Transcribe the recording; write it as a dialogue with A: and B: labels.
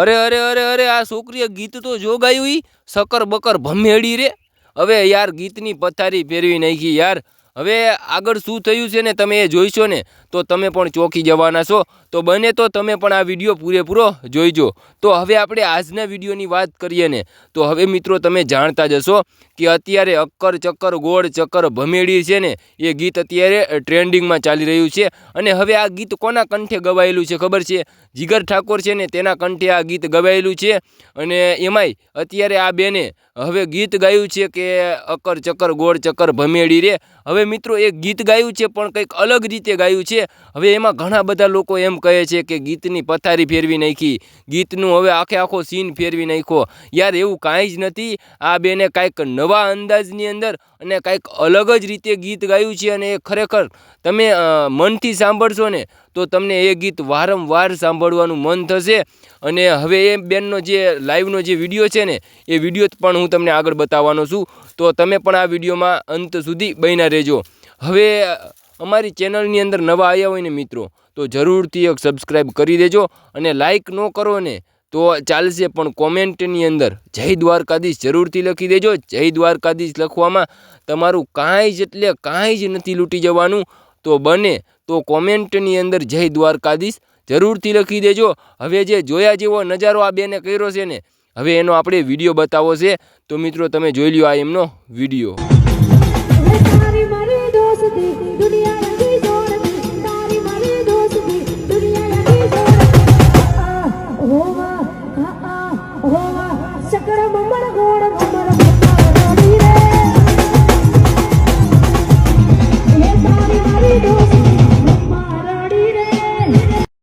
A: અરે અરે અરે અરે, આ છોકરીએ ગીત તો જોગાયું ઈ. સકર બકર ભમેડી રે. હવે યાર ગીતની પથારી ફેરવી નાખી યાર. હવે આગળ શું થયું છે ને તમે એ જોઈશો ને, તો તમે પણ ચોંકી જવાના છો. તો બને તો તમે પણ આ વીડિયો પૂરેપૂરો જોઈજો. તો હવે આપણે આજના વિડીયોની વાત કરીએ ને, તો હવે મિત્રો તમે જાણતા જ હશો કે અત્યારે અક્કર ચક્કર, ગોળ ચક્કર ભમેડી છે ને, એ ગીત અત્યારે ટ્રેન્ડિંગમાં ચાલી રહ્યું છે. અને હવે આ ગીત કોના કંઠે ગવાયેલું છે ખબર છે? જીગર ઠાકોર છે ને, તેના કંઠે આ ગીત ગવાયેલું છે. અને એમાંય અત્યારે આ બેને હવે ગીત ગાયું છે કે અકર ચક્કર ગોળ ચક્કર ભમેડી રે? હવે મિત્રો એ ગીત ગાયું છે પણ કંઈક અલગ રીતે ગાયું છે. હવે એમાં ઘણા બધા લોકો એમ કહે છે કે ગીતની પથારી ફેરવી નાખી. ગીતનું હવે આખે આખો સીન ફેરવી નાખ્યો. યાર એવું કાંઈ જ નથી. આ બેને કાંઈક નવા અંદાજની અંદર અને કાંઈક અલગ જ રીતે ગીત ગાયું છે અને એ ખરેખર તમે મનથી સાંભળશો ને, તો તમને એ ગીત વારંવાર સાંભળવાનું મન થશે. અને હવે એ બેનનો જે લાઈવનો જે વીડિયો છે ને, એ વીડિયો પણ હું તમને આગળ બતાવવાનો છું. તો તમે પણ આ વિડીયોમાં અંત સુધી બન્યા રહેજો. હવે, અમારી ચેનલની અંદર નવા આવ્યા હોય ને મિત્રો, તો જરૂરથી એક સબસ્ક્રાઈબ કરી દેજો અને લાઈક ન કરો ને તો ચાલશે પણ કોમેન્ટની અંદર, જય દ્વારકાધીશ જરૂરથી લખી દેજો. જય દ્વારકાધીશ લખવામાં તમારું કાંઈ જ એટલે કાંઈ જ નથી લૂંટી જવાનું. તો બને તો કોમેન્ટની અંદર જય દ્વારકાધીશ જરૂરથી લખી દેજો. હવે જે જોયા જેવો નજારો આ બેને કર્યો છે ને, હવે એનો આપણે વીડિયો બતાવો છે. તો મિત્રો તમે જોઈ લ્યો આ એમનો વીડિયો. Chakaramamaragua.